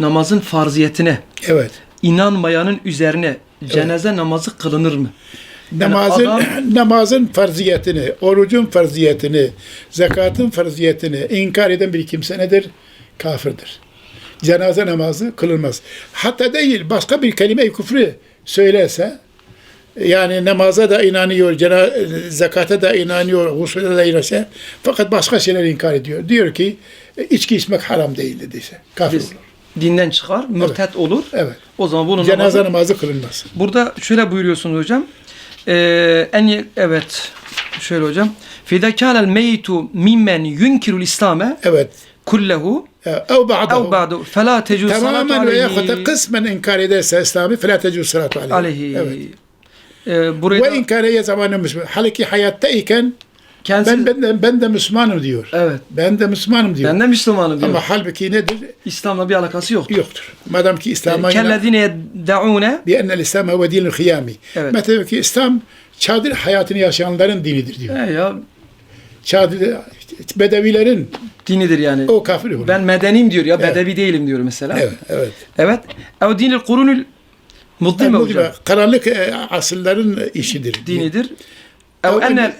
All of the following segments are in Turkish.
namazın farziyetine Evet. inanmayanın üzerine cenaze namazı kılınır mı? Yani Namazın adam- namazın farziyetini, orucun farziyetini, zekatın farziyetini inkar eden bir kimse nedir? Kafirdir. Cenaze namazı kılınmaz. Hatta değil başka bir kelime-i küfrü söylerse yani namaza da inanıyor, cena, zekata da inanıyor, husule da inanıyor. Fakat başka şeyler inkar ediyor. Diyor ki içki içmek haram değil dediyse. Kafir olur dinden çıkar, mürtet olur. Evet. O zaman bunun Cenaze namazı, namazı kılınmaz. Burada şöyle buyuruyorsunuz hocam. Ee, en evet şöyle hocam. Fidakalel meytu mimmen yunkirul İslame. Evet. Kullehu. Ee, ev ba'dahu. Ev ba'dahu. Fela tecûs salatu aleyhi. Tamamen ve yahut kısmen inkar ederse İslam'ı fela tecûs salatu aleyhi. Aleyhi. Evet. Ee, buraya ve inkar zamanı Halbuki hayattayken Kendisi... Ben, ben, de, ben de Müslümanım diyor. Evet. Ben de Müslümanım diyor. Ben de Müslümanım diyor. Ama halbuki nedir? İslam'la bir alakası yoktur. Yoktur. Madem ki İslam'a... E, kellezine yedde'une... Bi ennel İslam ve dinil kıyami. Evet. Mesela ki İslam çadır hayatını yaşayanların dinidir diyor. He ya. Çadır, bedevilerin dinidir yani. O kafir olur. Ben medenim diyor ya, evet. bedevi değilim diyor mesela. Evet, evet. Evet. Ev dinil kurunul mudlime hocam. Karanlık e, asırların işidir. Dinidir. Ev ennel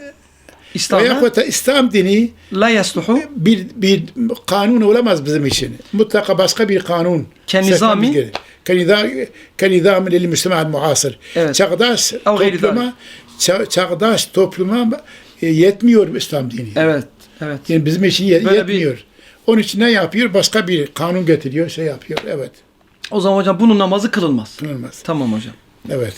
İslam'a Veyahut da İslam dini la yasluhu bir, bir kanun olamaz bizim için. Mutlaka başka bir kanun. Kenizami? Kenizami, lil Müslüman muasır. Evet. Çağdaş topluma, ça- çağdaş topluma e, yetmiyor İslam dini. Evet. Evet. Yani bizim için ye- Böyle bir- yetmiyor. Onun için ne yapıyor? Başka bir kanun getiriyor, şey yapıyor. Evet. O zaman hocam bunun namazı kılınmaz. Kılınmaz. Tamam hocam. Evet.